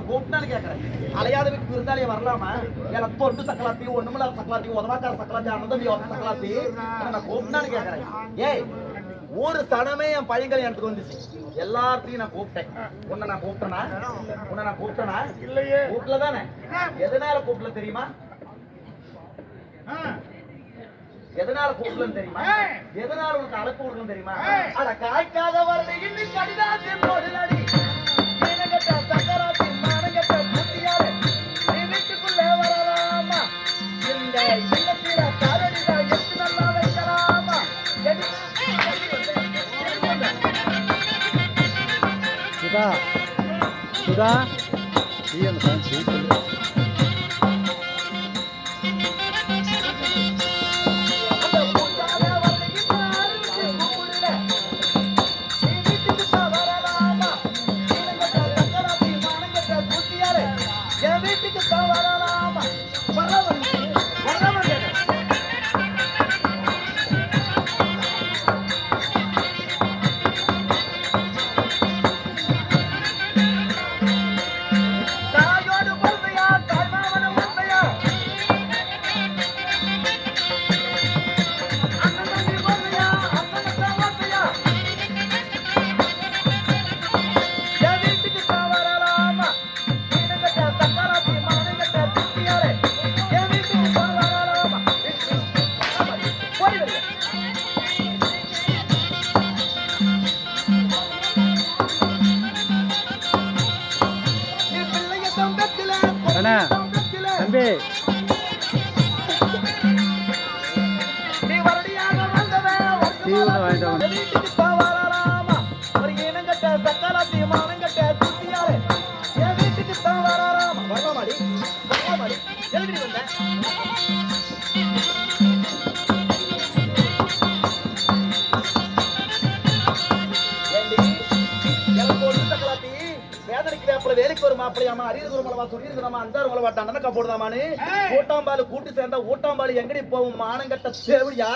ஒன்று கூப்பிட்டான்னு கேட்குறேன் அலையாதவைக்கு விருந்தாளிய வரலாமா? எனக்கு தொட்டு சக்கலாத்தி ஒண்ணுமில்லாத சக்கலாத்தி உதவாக்கார சக்கலாத்தி அனந்தம் சக்கலாத்தி நான் கூப்பிட்டான்னு கேட்குறேன் ஏய் ஒரு சனமே என் பையன் கல்யாணத்துக்கு வந்துச்சு. எல்லாத்தையும் நான் கூப்பிட்டேன். உன்னை நான் கூப்பிட்டனா? உன்னை நான் கூப்பிட்டேனா? இல்லையே. கூப்பிடல தானே எதனால கூப்பிடல தெரியுமா? எதனால கூப்பிடலன்னு தெரியுமா? எதனால உனக்கு அழைப்பு கொடுக்கணும் தெரியுமா? அட காய்க்காத 来。அப்படியாமா அரியது மலவா சுரியது நம்ம அஞ்சாறு மலவா தண்டனக்கா போடுதாமான்னு? கூட்டாம்பாலு கூட்டி சேர்ந்தா ஊட்டாம்பாலு எங்கடி போகும் மானங்கட்ட தேவடியா?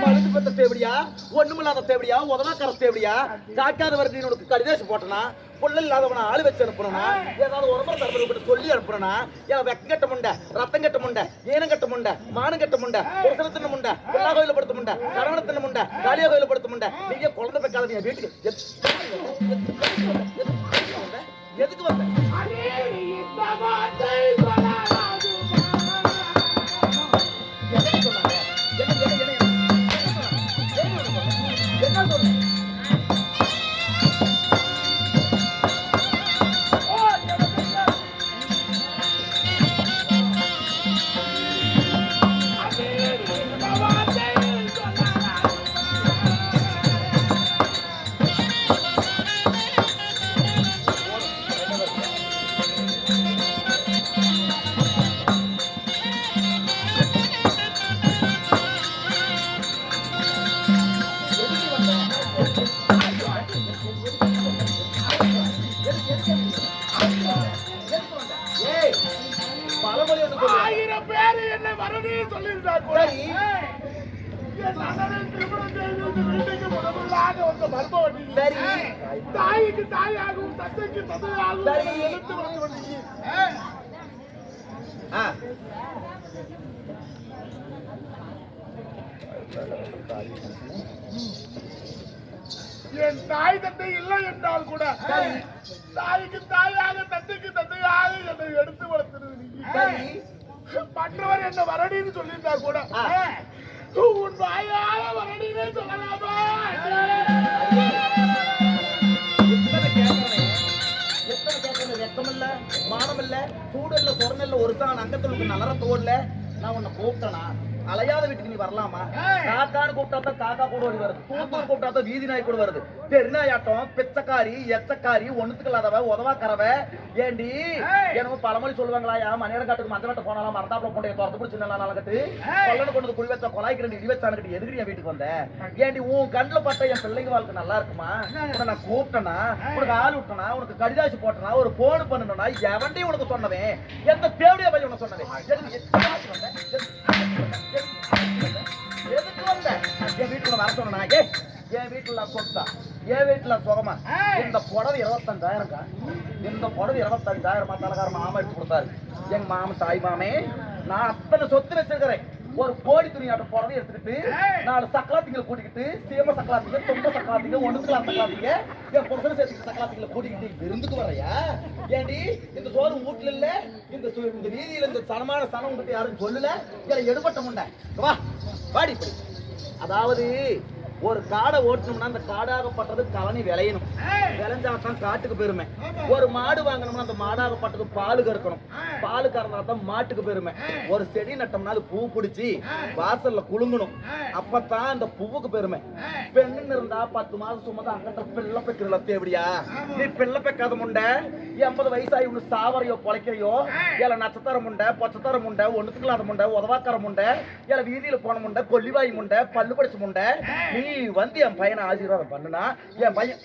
மருந்து பெத்த தேவடியா? ஒண்ணுமில்லாத தேவடியா? உதவாக்கர தேவடியா? காக்காத வருது உனக்கு கடிதேசம் போட்டனா? புள்ள இல்லாதவன ஆளு வச்சு அனுப்புனா ஏதாவது உரம்பர தரப்பு விட்டு சொல்லி அனுப்புனா ஏன் வெக்கம் கட்ட முண்டை ரத்தம் கட்ட முண்டை ஈனம் கட்ட முண்டை மானம் கட்ட முண்டை புருஷனத்தின முண்டை எல்லா கோயில படுத்த முண்டை கணவனத்தின முண்டை காளியா கோயில படுத்த முண்டை. நீங்க குழந்தை பெக்காத வீட்டுக்கு எதுக்கு- வந்த? வந்த மருமகன். சரி. தாய்க்கு தாயாகவும் தந்தைக்கு தந்தையாகவும் எடுத்து. ஆ. என் தாய் தந்தை இல்லை என்றால் கூட. தாய்க்கு தாயாக தந்தைக்கு தந்தையாக என்னை எடுத்து சரி. மற்றவர் என்ன வரடின்னு சொல்லியிருந்தார் கூட. உன் வாயால வரடினே சொல்லலாமா. வெட்கமில்ல, மானமில்ல, சூடில்ல, சொரணல்ல, ஒரு சான் அங்கத்துல நலர தோடல நான் உன்னை கூப்பிட்டனா அலையாத வீட்டுக்கு நீ வரலாமா? காக்கான்னு கூப்பிட்டா காக்கா கூட ஓடி வருது. தூத்தூர் கூப்பிட்டா வீதி நாய் கூட வருது. தெருநாயாட்டம் பிச்சக்காரி எச்சக்காரி ஒண்ணுத்துக்கு இல்லாதவ உதவாக்கறவ. ஏண்டி? என்னமோ பழமொழி சொல்லுவாங்களா? யா மணியட காட்டுக்கு மஞ்சள் போனாலும் மரத்தாப்புல கொண்டு திறந்து பிடிச்சி நல்லா நாளகட்டு கொல்லனு கொண்டு குடி வச்சா கொலாய்க்கு ரெண்டு இடி வச்சானுக்கிட்டு எதுக்கு என் வீட்டுக்கு வந்த? ஏண்டி உன் கண்ணுல பட்ட என் பிள்ளைங்க வாழ்க்கை நல்லா இருக்குமா? உன்னை நான் கூப்பிட்டனா? உனக்கு ஆள் விட்டனா? உனக்கு கடிதாசி போட்டனா? ஒரு போன் பண்ணணும்னா எவன்டி உனக்கு சொன்னவன்? எந்த தேவடியா பையன் உனக்கு சொன்னவன்? எதுக்கு வந்த? என் வீட்டுல வர சொன்னா ஏ என் வீட்டுல சொத்தா என் வீட்டுல சுகமா இந்த புடவை இருபத்தஞ்சாயிரம்க்கா. இந்த புடவை இருபத்தஞ்சாயிரம் தலகார மாமா எடுத்து கொடுத்தாரு. எங்க மாமா தாய் மாமே நான் அத்தனை சொத்து வச்சிருக்கிறேன். ஒரு கோடி துணியாட்ட புடவை எடுத்துக்கிட்டு நாலு சக்கலாத்திங்களை கூட்டிக்கிட்டு சீம சக்கலாத்திங்க தொம்ப சக்கலாத்திங்க ஒண்ணுக்கலாம் சக்கலாத்திங்க என் புருஷனை சேர்த்துக்கிட்டு சக்கலாத்திங்களை கூட்டிக்கிட்டு விருந்துக்கு வரையா ஏண்டி இந்த சோறு வீட்டுல இல்ல இந்த இந்த வீதியில இந்த சனமான சனம் உங்ககிட்ட யாரும் சொல்லல? இல்ல எடுபட்ட முண்டை. வா வாடி இப்படி. அதாவது ஒரு காடை ஓட்டணும்னா அந்த காடாகப்பட்டது கழனி விளையணும். விளைஞ்சாதான் காட்டுக்கு பெருமை. ஒரு மாடு வாங்கணும்னா அந்த மாடாகப்பட்டது பால் கறக்கணும். பால் கறந்தா தான் மாட்டுக்கு பெருமை. ஒரு செடி நட்டோம்னா அது பூ பிடிச்சி வாசல்ல குலுங்கணும். அப்பதான் அந்த பூவுக்கு பெருமை. பெண்ணுன்னு இருந்தா பத்து மாசம் சுமந்து அங்கிட்ட பிள்ளை பெக்கிறல தேவடியா? நீ பிள்ளை பெக்காத முண்டை. எண்பது வயசாகி ஒண்ணு சாவரையோ பொழைக்கிறையோ? இல்ல நட்சத்திரம் முண்டை பொச்சத்தரம் முண்டை ஒண்ணுத்துக்கலாத முண்டை உதவாக்கர முண்டை இல்ல வீதியில போன முண்டை கொல்லிவாய் முண்டை பல்லு படிச்ச முண்டை. நீ வந்து என் பையனை ஆசீர்வாதம் பண்ணுனா என் பையன்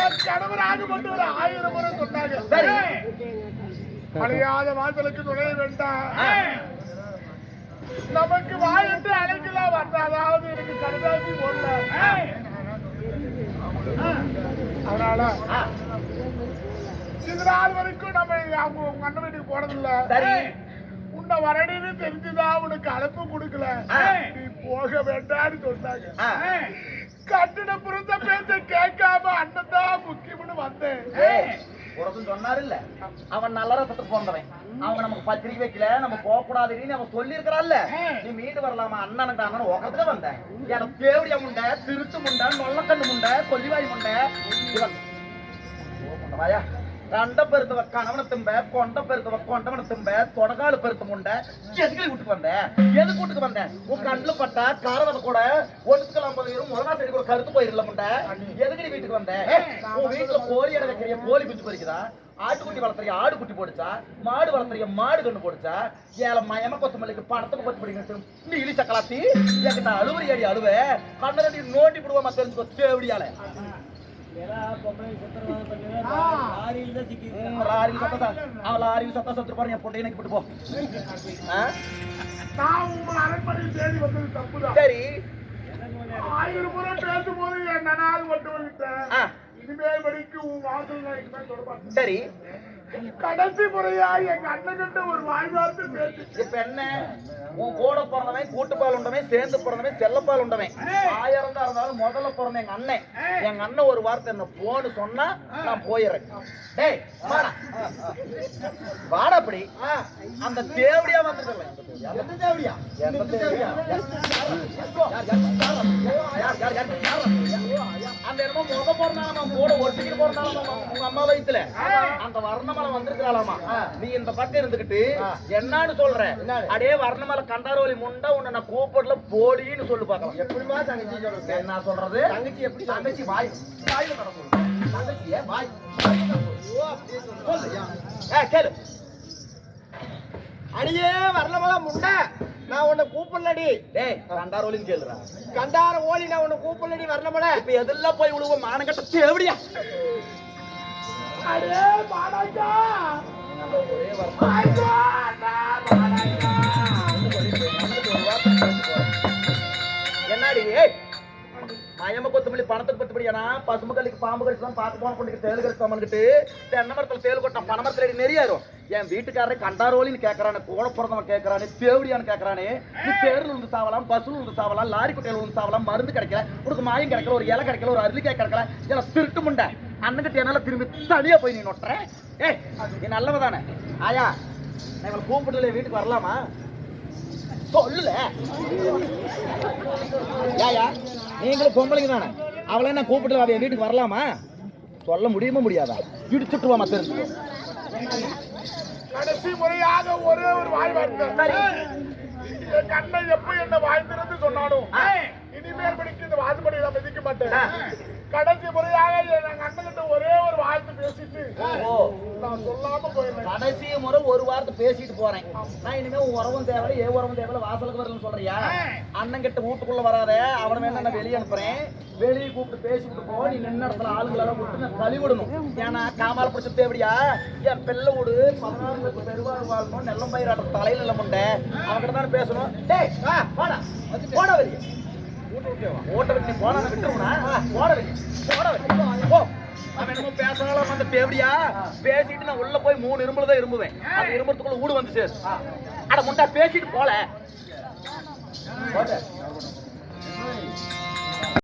என் கணவராக மட்டும் ஒரு ஆயிரம் முறை சொன்னாங்க. அழியாத வாசலுக்கு நுழைய வேண்டாம் நமக்கு வாயிட்டு அழைக்கலாம். வந்தாதாவது எனக்கு கடுதாசி போடல. அதனால ஆ, இது நாள் வரைக்கும் நம்ம அவங்க உங்க அண்ணன் வீட்டுக்கு போனதில்ல. உன்னை வரடின்னு தெரிஞ்சுதான் உனக்கு அழைப்பு கொடுக்கல. நீ போக வேண்டாம்னு சொன்னாங்க. கட்டிட புரிந்த பேச்ச கேட்காம அண்ணன் தான் முக்கியம்னு வந்தேன். ஒருத்தன் சொன்னாரு இல்ல அவன் நல்ல ரத்தத்துக்கு பிறந்தவன் அவங்க நமக்கு பத்திரிக்கை வைக்கல நம்ம போக கூடாதுன்னு அவன் சொல்லி இருக்கிறான்ல நீ மீண்டு வரலாமா அண்ணனுக்கு அண்ணன் உக்கத்துக்கு வந்த? எனக்கு தேவடியா முண்டை திருத்து முண்டை நொல்லக்கண்ணு முண்டை கொல்லிவாய் முண்டை. இவன் ஓ, முண்டை வாயா. ரெண்ட பெருத்தவ கணவனை தும்ப கொண்ட பெருத்தவ கொண்டவன தும்ப தொடகால பெருத்த முண்ட எதுக்கு வீட்டுக்கு வந்த எது கூட்டுக்கு வந்தேன் உன் கண்ணுல பட்டா காரவத கூட ஒன்றுக்கு ஐம்பது பேரும் முதலா செடி கூட கருத்து போயிடல முண்ட எதுக்கு வீட்டுக்கு வந்த உன் வீட்டுல கோழி இட வைக்கிறிய கோழி குஞ்சு பறிக்குதா ஆட்டுக்குட்டி வளர்த்துறிய ஆடு குட்டி போடுச்சா மாடு வளர்த்துறிய மாடு கண்ணு போடுச்சா ஏல மயம கொத்தமல்லிக்கு பணத்துக்கு பத்து படிங்க நீ இலி சக்கலாத்தி என்கிட்ட அழுவரி அடி கண்ணரடி நோண்டி விடுவோமா மத்த தெரிஞ்சுக்கோ தேவடியால லாரியில் சத்தம் சத்து பாருங்க என் பொண்டையை எனக்கு போ. சரி. ஆயிரம் முறை பேசும்போது என் நனால் வந்துட்டேன் ஆ, இனிமேல் வரைக்கும் உன் வாசல் சரி. கடைசி முறையா எங்க அண்ணன் கிட்ட ஒரு வாய் வார்த்தை பேசி இப்ப என்ன? உன் கூட பிறந்தவன் கூட்டுப்பால் உண்டவன் சேர்ந்து பிறந்தவன் செல்லப்பால் உண்டவன். ஆயிரம் தான் இருந்தாலும் முதல்ல பிறந்த எங்க அண்ணன். எங்க அண்ணன் ஒரு வார்த்தை என்ன போன்னு சொன்னா நான் போயிடுறேன். டேய் வாடா. வாடா அப்படி. அந்த தேவடியா வந்துருக்கல எந்த தேவடியா? எந்த? அந்த என்னமோ முத பிறந்தாலும் கூட ஒட்டிக்கிட்டு பிறந்தாலும் உங்க அம்மா வயித்துல. அந்த வர்ணமலை வந்திருக்கிறாளாமா? நீ இந்த பக்கம் இருந்துகிட்டு என்னன்னு சொல்ற? அடே வர்ணமலை கண்டாரோலி முண்டா உன்னை நான் கூப்பிடல போடின்னு சொல்லு பார்க்கலாம். எப்படிமா தங்கச்சி சொல்றது? என்ன சொல்றது? தங்கச்சி எப்படி தங்கச்சி வாய். வாய். சொல்லு. ஏ, கேளு. அடியே வரலமல முண்டை. நான் உன்னை கூப்பிடலடி. டேய் கண்டாரோலின்னு கேளுடா. கண்டார ஓலி நான் உன்னை கூப்பிடலடி வரலமல இப்ப எதெல்லாம் போய் விழுவ மானங்கட்ட தேவடியா. அடே பாடாக்கா ஒரே என்னடி ஏய் மயம கொத்தமல்லி பணத்துக்கு பத்து படியானா பசும கல்லிக்கு பாம்பு கடிச்சு தான் பார்த்து போன கொண்டு தேல் கடிச்சு தம்மன்கிட்டு தென்னை மரத்துல தேல் கொட்டான் பனை மரத்துல நெறியாயிரும். என் வீட்டுக்காரரை கண்டாரோலின்னு கேட்கறானே கூட பிறந்தவன் கேட்கறானே தேவடியான்னு கேட்கறானே நீ தேர்ல இருந்து சாவலாம் பசுல இருந்து சாவலாம் லாரி குட்டையில இருந்து சாவலாம் மருந்து கிடைக்கல உனக்கு மாயம் கிடைக்கல ஒரு இலை கிடைக்கல ஒரு அருளிக்காய் கிடைக்கல இதெல்லாம் திருட்டு முண்டை. அண்ணன்கிட்ட என்னால திரும்பி தனியா போய் நீ நொட்டுற. ஏய் நீ நல்லவ தானே ஆயா நான் இவளை கூப்பிடல வீட்டுக்கு வரலாமா? சொல்லல. ஏயா நீங்களும் பொம்பளைங்க தானே. அவளை என்ன கூப்பிட்டு அவ என் வீட்டுக்கு வரலாமா? சொல்ல முடியுமா முடியாதா? இடிச்சுட்டுவாமா தெரிஞ்சு கடைசி முறையாக ஒரே ஒரு வாய் என் அண்ணன் எப்ப என்ன வாய் திறந்து சொன்னாலும் இனிமேல் படிக்க இந்த வாசப்படி நான் மிதிக்க மாட்டேன். கடைசி முறையாக என் அண்ணன் கிட்ட ஒரே ஒரு வார்த்தை பேசிட்டு நான் சொல்லாம போயிருந்தேன் கடைசி முறை ஒரு வாரத்தை பேசிட்டு போறேன். நான் இனிமே உன் உறவும் தேவை ஏ உறவும் தேவை வாசலுக்கு வரலன்னு சொல்றியா? அண்ணன் கிட்ட வீட்டுக்குள்ள வராத அவனை வேணா நான் வெளியே அனுப்புறேன். வெளியே கூப்பிட்டு பேசிட்டு போ நீ நின்ன இடத்துல ஆளுங்களெல்லாம் கூப்பிட்டு நான் கழுவிடணும் ஏன்னா காமால பிடிச்ச தேவடியா என் பிள்ளை வீடு பதினாறு பெருவாழ் வாழணும் நெல்லம் பயிராட்டம் தலையில இல்ல முண்டை அவன்கிட்ட தானே பேசணும். டேய் வாடா. போடா வெளியே. ஓட்ட விட்டு போனா விட்டுருவா போட வெளியே போட வெளியே போ அவன் என்னமோ பேசலாம் அந்த தேவடியா பேசிட்டு நான் உள்ள போய் மூணு இரும்புல தான் இரும்புவேன் அந்த இரும்புறதுக்குள்ள ஊடு வந்து சேரு அட முண்டா பேசிட்டு போல போட.